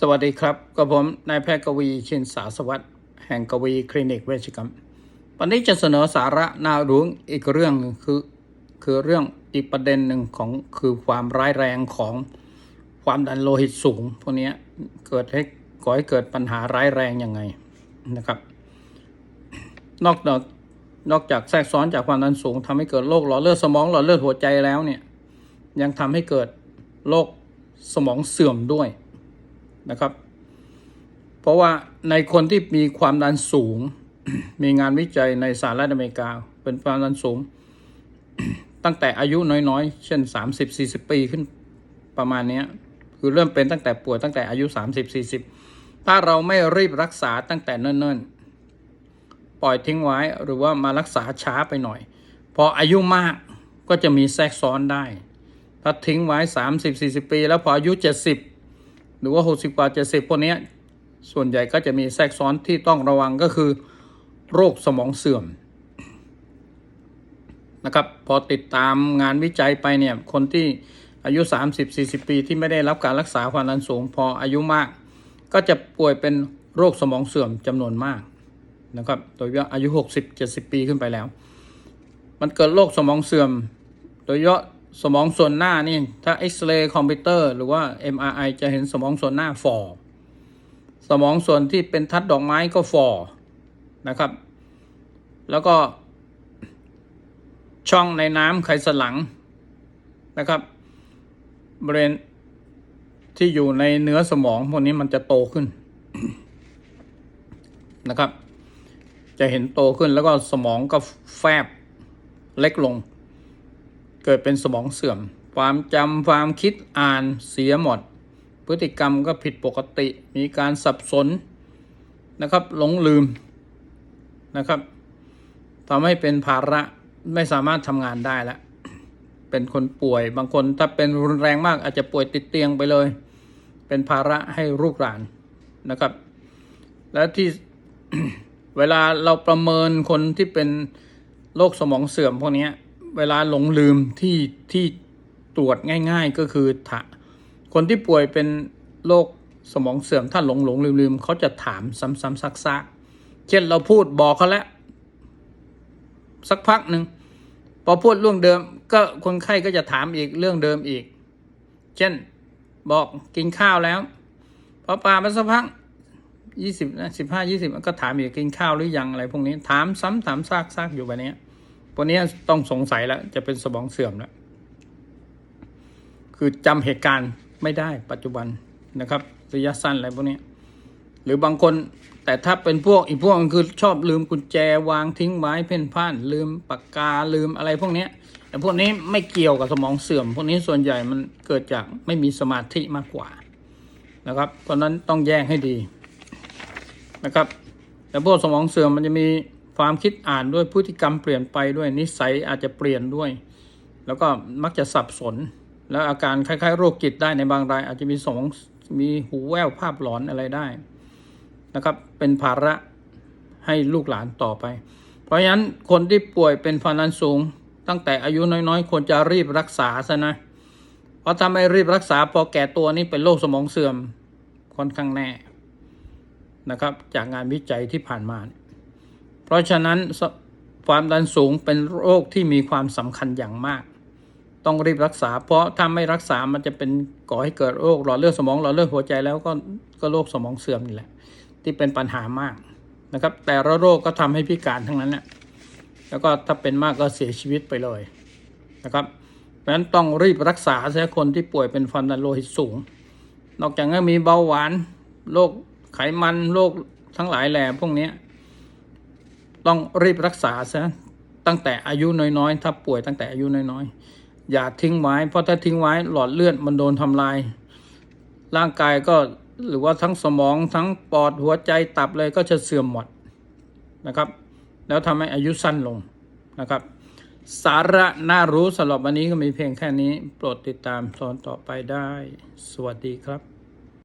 สวัสดีครับกับผมนายแพทย์กวีชินสาสวัสดิ์แห่งกวีคลินิกเวชกรรม วันนี้จะเสนอสาระน่ารู้อีกเรื่องหนึ่งคือคือเรื่องอีกประเด็นหนึ่งของคือความร้ายแรงของความดันโลหิตสูง พวกนี้เกิดให้ก่อให้เกิดปัญหาร้ายแรงยังไงนะครับ นอกจากนอกจากแทรกซ้อนจากความดันสูงทำให้เกิดโรคหลอดเลือดสมองหลอดเลือดหัวใจแล้วเนี่ยยังทำให้เกิดโรคสมองเสื่อมด้วย นะครับ เพราะว่าในคนที่มีความดันสูง มีงานวิจัยในสหรัฐอเมริกา เป็นความดันสูง ตั้งแต่อายุน้อยๆ เช่น 30-40 ปีขึ้นประมาณนี้คือเริ่มเป็นตั้งแต่ป่วยตั้งแต่อายุ 30-40 ถ้าเราไม่รีบรักษาตั้งแต่เนิ่นๆ ปล่อยทิ้งไว้หรือว่ามารักษาช้าไปหน่อย พออายุมากก็จะมีแทรกซ้อนได้ ถ้าทิ้งไว้ 30-40 ปี แล้วพออายุ 70 หรือว่า 60 กว่า 70 พวกนี้ส่วนใหญ่ก็จะมีแทรกซ้อนที่ต้องระวังก็คือ โรคสมองเสื่อมนะครับพอติดตามงานวิจัยไปเนี่ยคนที่อายุ 30-40 ปีที่ไม่ได้รับการรักษาความดันสูง พออายุมาก ก็จะป่วยเป็นโรคสมองเสื่อมจำนวนมากนะครับโดยเฉพาะอายุ 60-70 ปีขึ้นไปแล้ว มันเกิดโรคสมองเสื่อม โดยเฉพาะ สมองส่วนหน้านี่ ถ้าเอ็กซเรย์คอมพิวเตอร์หรือว่า MRI จะเห็นสมองส่วนหน้าฝ่อสมองส่วนที่เป็นทัดดอกไม้ก็ฝ่อนะครับ แล้วก็ช่องในน้ำไขสันหลังนะครับบริเวณที่อยู่ในเนื้อสมองพวกนี้มันจะโตขึ้นนะครับ จะเห็นโตขึ้นแล้วก็สมองก็แฟบเล็กลง เกิดเป็นสมองเสื่อม ความจำความคิดอ่านเสียหมด พฤติกรรมก็ผิดปกติ มีการสับสนนะครับหลงลืมนะครับทำให้เป็นภาระไม่สามารถทำงานได้แล้วเป็นคนป่วยบางคนถ้าเป็นรุนแรงมากอาจจะป่วยติดเตียงไปเลย เป็นภาระให้ลูกหลานนะครับ และที่เวลาเราประเมินคนที่เป็นโรคสมองเสื่อมพวกนี้ เวลาหลงลืมที่ที่ตรวจง่าย ๆ ก็คือถาคนที่ป่วยเป็นโรคสมองเสื่อมถ้าหลงหลงลืมลืมเขาจะถามซ้ำๆซักๆเช่นเราพูดบอกเขาแล้วสักพักหนึ่งพอพูดเรื่องเดิม ก็คนไข้ก็จะถามอีกเรื่องเดิมอีก เช่นบอกกินข้าวแล้วพอปาไปสักพักยี่สิบนะสิบห้ายี่สิบก็ถามอีกกินข้าวหรือยังอะไรพวกนี้ถามซ้ำถามซากซากอยู่แบบนี้ พวกนี้ต้องสงสัยแล้วจะเป็นสมองเสื่อมแล้วคือจำเหตุการณ์ไม่ได้ปัจจุบันนะครับระยะสั้นอะไรพวกนี้หรือบางคนแต่ถ้าเป็นพวกอีกพวกนึงคือชอบลืมกุญแจวางทิ้งไว้เพ่นพ่าน ลืมปากกาลืมอะไรพวกนี้แต่พวกนี้ไม่เกี่ยวกับสมองเสื่อม พวกนี้ส่วนใหญ่มันเกิดจากไม่มีสมาธิมากกว่านะครับ เพราะนั้นต้องแยกให้ดีนะครับ แต่พวกสมองเสื่อมมันจะมี ความคิดอ่านด้วยพฤติกรรมเปลี่ยนไปด้วยนิสัยอาจจะเปลี่ยนด้วย แล้วก็มักจะสับสน แล้วอาการคล้ายๆ โรคจิตได้ในบางราย อาจจะมีสองมีหูแว่วภาพหลอนอะไรได้นะครับ เป็นภาระให้ลูกหลานต่อไป เพราะฉะนั้นคนที่ป่วยเป็นความดันสูง ตั้งแต่อายุน้อยๆควรจะรีบรักษาซะนะ เพราะถ้าไม่รีบรักษาพอแก่ตัวนี่เป็นโรคสมองเสื่อมค่อนข้างแน่นะครับ จากงานวิจัยที่ผ่านมาเพ ราะฉะนั้นความดันสูงเป็นโรคที่มีความสำคัญอย่างมาก ต้องรีบรักษา เพราะถ้าไม่รักษามันจะเป็นก่อให้เกิดโรคหลอดเลือดสมองหลอดเลือดหัวใจแล้วก็ก็โรคสมองเสื่อมนี่แหละ ที่เป็นปัญหามากนะครับ แต่ละโรคก็ทำให้พิการทั้งนั้นแหละแล้วก็ถ้าเป็นมากก็เสียชีวิตไปเลยนะครับเพราะฉะนั้นต้องรีบรักษาเสียคนที่ป่วยเป็นความดันโลหิตสูง นอกจากนั้นมีเบาหวานโรคไขมันโรคทั้งหลายแหล่พวกนี้ ต้องรีบรักษาซะตั้งแต่อายุน้อยๆ ถ้าป่วยตั้งแต่อายุน้อยๆ อย่าทิ้งไว้ เพราะถ้าทิ้งไว้หลอดเลือดมันโดนทำลาย ร่างกายก็หรือว่าทั้งสมองทั้งปอดหัวใจตับเลยก็จะเสื่อมหมดนะครับ แล้วทำให้อายุสั้นลงนะครับ สาระน่ารู้สำหรับวันนี้ก็มีเพียงแค่นี้ โปรดติดตามตอนต่อไปได้ สวัสดีครับ